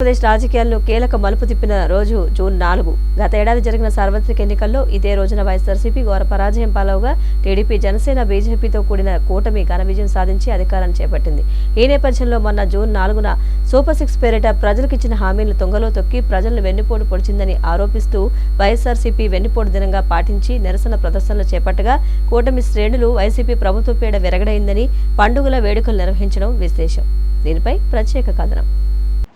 ఆంధ్రప్రదేశ్ రాజకీయాల్లో కీలక మలుపు తిప్పిన రోజు జూన్ నాలుగు. గత ఏడాది జరిగిన సార్వత్రిక ఎన్నికల్లో ఇదే రోజున వైఎస్ఆర్సీపీ ఘోర పరాజయం పాలవగా టీడీపీ జనసేన బీజేపీతో కూడిన కూటమి ఘన విజయం సాధించి అధికారాన్ని చేపట్టింది. ఈ నేపథ్యంలో మొన్న జూన్ నాలుగున సూపర్ సిక్స్ పేరిట ప్రజలకిచ్చిన హామీలను తుంగలో తొక్కి ప్రజలను వెన్నుపోటు పొడిచిందని ఆరోపిస్తూ వైఎస్ఆర్సీపీ వెన్నుపోటు దినంగా పాటించి నిరసన ప్రదర్శనలు చేపట్టగా కూటమి శ్రేణులు వైసీపీ ప్రభుత్వ పీడ విరగడైందని పండుగల వేడుకలు నిర్వహించడం విశేషం. దీనిపై ప్రత్యేక కథనం.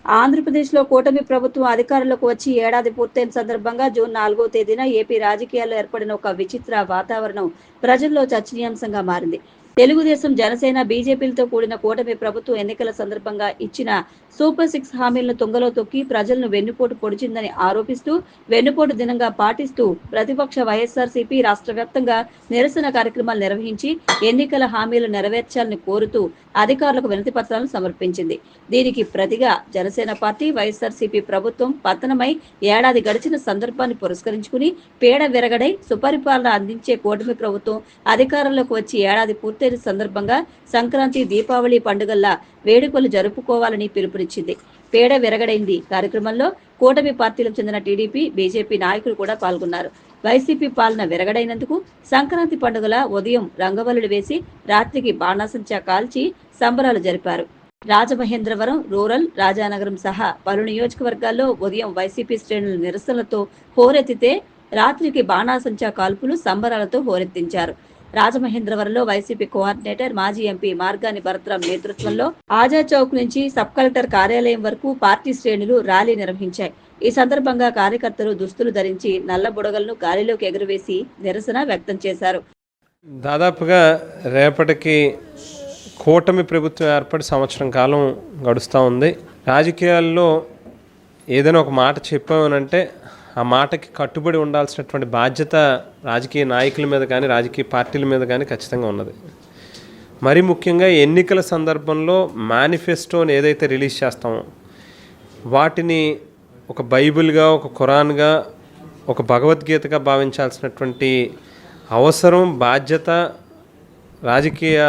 ఆంధ్రప్రదేశ్లో కూటమి ప్రభుత్వం అధికారంలోకి వచ్చి ఏడాది పూర్తయిన సందర్భంగా జూన్ నాలుగో తేదీన ఏపీ రాజకీయాల్లో ఏర్పడిన ఒక విచిత్ర వాతావరణం ప్రజల్లో చర్చనీయాంశంగా మారింది. తెలుగుదేశం జనసేన బీజేపీలతో కూడిన కూటమి ప్రభుత్వం ఎన్నికల సందర్భంగా ఇచ్చిన సూపర్ సిక్స్ హామీలను తుంగలో తొక్కి ప్రజలను వెన్నుపోటు పొడిచిందని ఆరోపిస్తూ వెన్నుపోటు దినంగా పాటిస్తూ ప్రతిపక్ష వైఎస్ఆర్సీపీ రాష్ట్ర వ్యాప్తంగా నిరసన కార్యక్రమాలు నిర్వహించి ఎన్నికల హామీలు నెరవేర్చాలని కోరుతూ అధికారులకు వినతి పత్రాలను సమర్పించింది. దీనికి ప్రతిగా జనసేన పార్టీ వైఎస్ఆర్సీపీ ప్రభుత్వం పతనమై ఏడాది గడిచిన సందర్భాన్ని పురస్కరించుకుని పీడ విరగడై సుపరిపాలన అందించే కూటమి ప్రభుత్వం అధికారంలోకి వచ్చి ఏడాది పూర్తయిన సందర్భంగా సంక్రాంతి దీపావళి పండుగల్లా వేడుకలు జరుపుకోవాలని పిలుపునిచ్చింది. పేడ విరగడైంది. కార్యక్రమంలో కూటమి పార్టీలకు చెందిన టీడీపీ బీజేపీ నాయకులు కూడా పాల్గొన్నారు. వైసీపీ పాలన విరగడైనందుకు సంక్రాంతి పండుగల ఉదయం రంగవల్లులు వేసి రాత్రికి బాణాసంచా కాల్చి సంబరాలు జరిపారు. రాజమహేంద్రవరం రూరల్ రాజానగరం సహా పలు నియోజకవర్గాల్లో ఉదయం వైసీపీ శ్రేణుల నిరసనలతో హోరెత్తితే రాత్రికి బాణాసంచా కాల్పులు సంబరాలతో హోరెత్తించారు. రాజమహేంద్రవరంలో వైసీపీ కోఆర్డినేటర్ మాజీ ఎంపీ మార్గాని భరత్రాం నేతృత్వంలో ఆజాద్ చౌక్ నుంచి సబ్ కలెక్టర్ కార్యాలయం వరకు పార్టీ శ్రేణులు ర్యాలీ నిర్వహించాయి. ఈ సందర్భంగా కార్యకర్తలు దుస్తులు ధరించి నల్ల బుడగలను గాలిలోకి ఎగురవేసి నిరసన వ్యక్తం చేశారు. దాదాపుగా రేపటికి కూటమి ప్రభుత్వం ఏర్పడి సంవత్సరం కాలం గడుస్తూ ఉంది. రాజకీయాల్లో ఏదైనా ఒక మాట చెప్పామనంటే ఆ మాటకి కట్టుబడి ఉండాల్సినటువంటి బాధ్యత రాజకీయ నాయకుల మీద కానీ రాజకీయ పార్టీల మీద కానీ ఖచ్చితంగా ఉన్నది. మరి ముఖ్యంగా ఎన్నికల సందర్భంలో మేనిఫెస్టోని ఏదైతే రిలీజ్ చేస్తామో వాటిని ఒక బైబిల్గా ఒక ఖురాన్గా ఒక భగవద్గీతగా భావించాల్సినటువంటి అవసరం బాధ్యత రాజకీయ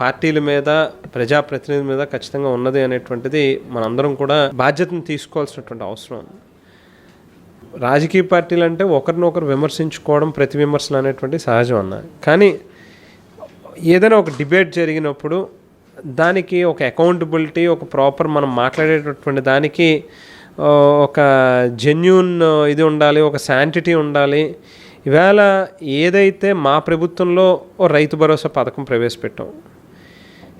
పార్టీల మీద ప్రజాప్రతినిధుల మీద ఖచ్చితంగా ఉన్నది అనేటువంటిది మనందరం కూడా బాధ్యతను తీసుకోవాల్సినటువంటి అవసరం. ఉంది రాజకీయ పార్టీలు అంటే ఒకరినొకరు విమర్శించుకోవడం ప్రతి విమర్శలు అనేటువంటి సహజం అన్న. కానీ ఏదైనా ఒక డిబేట్ జరిగినప్పుడు దానికి ఒక అకౌంటబిలిటీ ఒక ప్రాపర్ మనం మాట్లాడేటటువంటి దానికి ఒక జెన్యున్ ఇది ఉండాలి ఒక శాంటిటీ ఉండాలి. ఇవాళ ఏదైతే మా ప్రభుత్వంలో ఓ రైతు భరోసా పథకం ప్రవేశపెట్టాం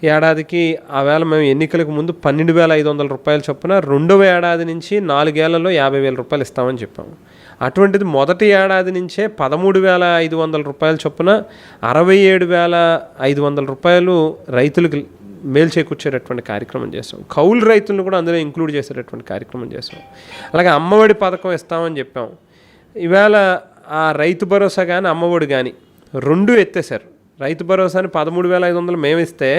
ఏడాదికి ఆ వేళ మేము ఎన్నికలకు ముందు పన్నెండు వేల ఐదు వందల రూపాయలు చొప్పున రెండవ ఏడాది నుంచి నాలుగేళ్ళలో యాభై వేల రూపాయలు ఇస్తామని చెప్పాము. అటువంటిది మొదటి ఏడాది నుంచే పదమూడు వేల ఐదు వందల రూపాయల చొప్పున అరవై ఏడు వేల ఐదు వందల రూపాయలు రైతులకు మేలు చేకూర్చేటటువంటి కార్యక్రమం చేస్తాం కౌలు రైతులను కూడా అందులో ఇంక్లూడ్ చేసేటటువంటి కార్యక్రమం చేస్తాం అలాగే అమ్మఒడి పథకం ఇస్తామని చెప్పాం. ఇవాళ ఆ రైతు భరోసా కానీ అమ్మఒడి కానీ రెండు ఎత్తేసారు రైతు భరోసాని పదమూడు వేల ఐదు వందలు మేము ఇస్తే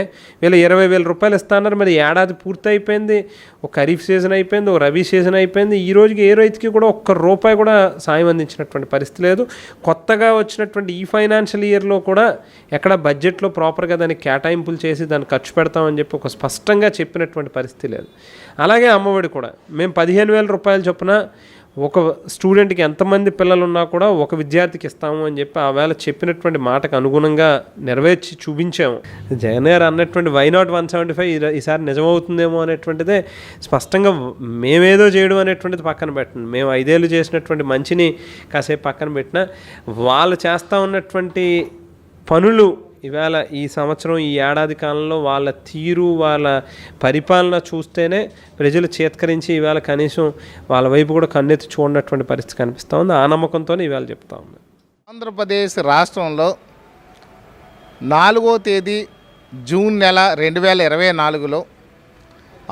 వీళ్ళు ఇరవై వేల రూపాయలు ఇస్తానన్నారు మరి ఏడాది పూర్తి అయిపోయింది ఒక ఖరీఫ్ సీజన్ అయిపోయింది ఒక రబీ సీజన్ అయిపోయింది. ఈ రోజుకి ఏ రైతుకి కూడా ఒక్క రూపాయి కూడా సాయం అందించినటువంటి పరిస్థితి లేదు. కొత్తగా వచ్చినటువంటి ఈ ఫైనాన్షియల్ ఇయర్లో కూడా ఎక్కడ బడ్జెట్లో ప్రాపర్గా దానికి కేటాయింపులు చేసి దాన్ని ఖర్చు పెడతామని చెప్పి ఒక స్పష్టంగా చెప్పినటువంటి పరిస్థితి లేదు. అలాగే అమ్మఒడి కూడా. మేము పదిహేను వేల రూపాయలు చొప్పున ఒక స్టూడెంట్కి ఎంతమంది పిల్లలు ఉన్నా కూడా ఒక విద్యార్థికి ఇస్తాము అని చెప్పి ఆ వేళ చెప్పినటువంటి మాటకు అనుగుణంగా నెరవేర్చి చూపించాము. జగన్ గారు అన్నటువంటి why not one seventy five ఈసారి నిజమవుతుందేమో అనేటువంటిదే స్పష్టంగా మేమేదో చేయడం అనేటువంటిది పక్కన పెట్టండి. మేము ఐదేళ్ళు చేసినటువంటి మంచిని కాసేపు పక్కన పెట్టినా వాళ్ళు చేస్తూ ఉన్నటువంటి పనులు ఇవాళ ఈ సంవత్సరం ఈ ఏడాది కాలంలో వాళ్ళ తీరు వాళ్ళ పరిపాలన చూస్తేనే ప్రజలు చేత్కరించి ఇవాళ కనీసం వాళ్ళ వైపు కూడా కన్నెత్తి చూడనటువంటి పరిస్థితి కనిపిస్తూ ఉంది. ఆ నమ్మకంతోనే ఇవాళ చెప్తా ఉంది ఆంధ్రప్రదేశ్ రాష్ట్రంలో నాలుగో తేదీ జూన్ నెల రెండు వేల ఇరవై నాలుగులో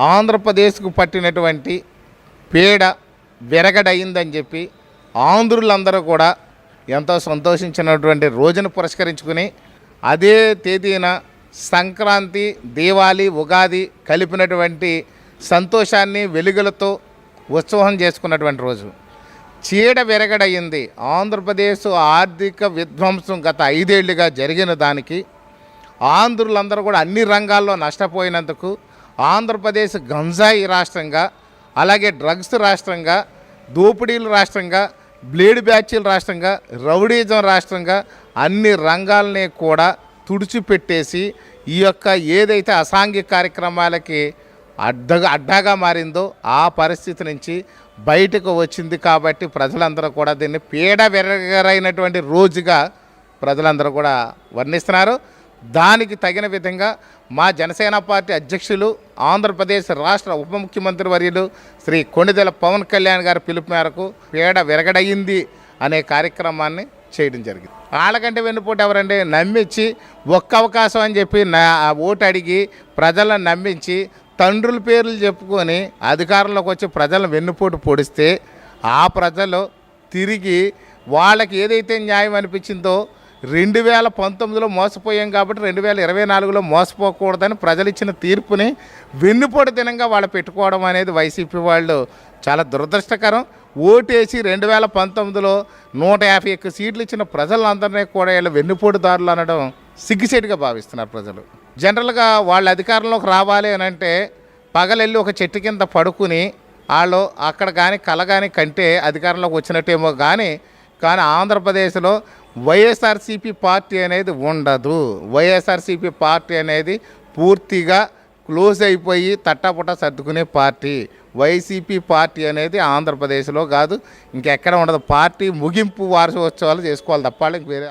ఆంధ్రప్రదేశ్కు పట్టినటువంటి పీడ విరగడయిందని చెప్పి ఆంధ్రులందరూ కూడా ఎంతో సంతోషించినటువంటి రోజును పురస్కరించుకుని అదే తేదీన సంక్రాంతి దీవాలి ఉగాది కలిపినటువంటి సంతోషాన్ని వెలుగులతో ఉత్సవం చేసుకున్నటువంటి రోజు. చీడ విరగడయింది. ఆంధ్రప్రదేశ్ ఆర్థిక విధ్వంసం గత ఐదేళ్ళుగా జరిగిన దానికి ఆంధ్రులందరూ కూడా అన్ని రంగాల్లో నష్టపోయినందుకు ఆంధ్రప్రదేశ్ గంజాయి రాష్ట్రంగా అలాగే డ్రగ్స్ రాష్ట్రంగా దోపిడీలు రాష్ట్రంగా బ్లేడ్ బ్యాచ్ల రాష్ట్రంగా రౌడీజం రాష్ట్రంగా అన్ని రంగాల్ని కూడా తుడిచిపెట్టేసి ఈ యొక్క ఏదైతే అసాంఘిక కార్యక్రమాలకి అడ్డగా అడ్డాగా మారిందో ఆ పరిస్థితి నుంచి బయటకు వచ్చింది కాబట్టి ప్రజలందరూ కూడా దీన్ని పీడ విరగరైనటువంటి రోజుగా ప్రజలందరూ కూడా వర్ణిస్తున్నారు. దానికి తగిన విధంగా మా జనసేన పార్టీ అధ్యక్షులు ఆంధ్రప్రదేశ్ రాష్ట్ర ఉప ముఖ్యమంత్రి వర్యులు శ్రీ కొణిదెల పవన్ కళ్యాణ్ గారి పిలుపు మేరకు పేడ విరగడయింది అనే కార్యక్రమాన్ని చేయడం జరిగింది. వాళ్ళకంటే వెన్నుపోటు ఎవరండి? నమ్మించి ఒక్క అవకాశం అని చెప్పి నా ఆ ఓటు అడిగి ప్రజలను నమ్మించి తండ్రుల పేర్లు చెప్పుకొని అధికారంలోకి వచ్చి ప్రజలను వెన్నుపోటు పొడిస్తే ఆ ప్రజలు తిరిగి వాళ్ళకి ఏదైతే న్యాయం అనిపించిందో రెండు వేల పంతొమ్మిదిలో మోసపోయాం కాబట్టి రెండు వేల ఇరవై నాలుగులో మోసపోకూడదని ప్రజలు ఇచ్చిన తీర్పుని వెన్నుపోటు దినంగా వాళ్ళు పెట్టుకోవడం అనేది వైసీపీ వాళ్ళు చాలా దురదృష్టకరం. ఓటేసి రెండు వేల పంతొమ్మిదిలో నూట యాభై ఒక్క సీట్లు ఇచ్చిన ప్రజలందరినీ కూడా వీళ్ళు వెన్నుపోటుదారులు అనడం సిగ్గుసేటుగా భావిస్తున్నారు ప్రజలు. జనరల్గా వాళ్ళ అధికారంలోకి రావాలి అని అంటే పగలెళ్ళి ఒక చెట్టు కింద పడుకుని వాళ్ళు అక్కడ కానీ కల కానీ కంటే అధికారంలోకి వచ్చినట్టేమో కానీ కానీ ఆంధ్రప్రదేశ్లో వైఎస్ఆర్సీపీ పార్టీ అనేది ఉండదు. వైఎస్ఆర్సీపీ పార్టీ అనేది పూర్తిగా క్లోజ్ అయిపోయి తట్టాపుట్ట సర్దుకునే పార్టీ. వైసీపీ పార్టీ అనేది ఆంధ్రప్రదేశ్లో కాదు. ఇంకెక్కడ ఉండదు. పార్టీ ముగింపు వార్షికోత్సవాలు చేసుకోవాలి తప్పాలి ఇంక వేరే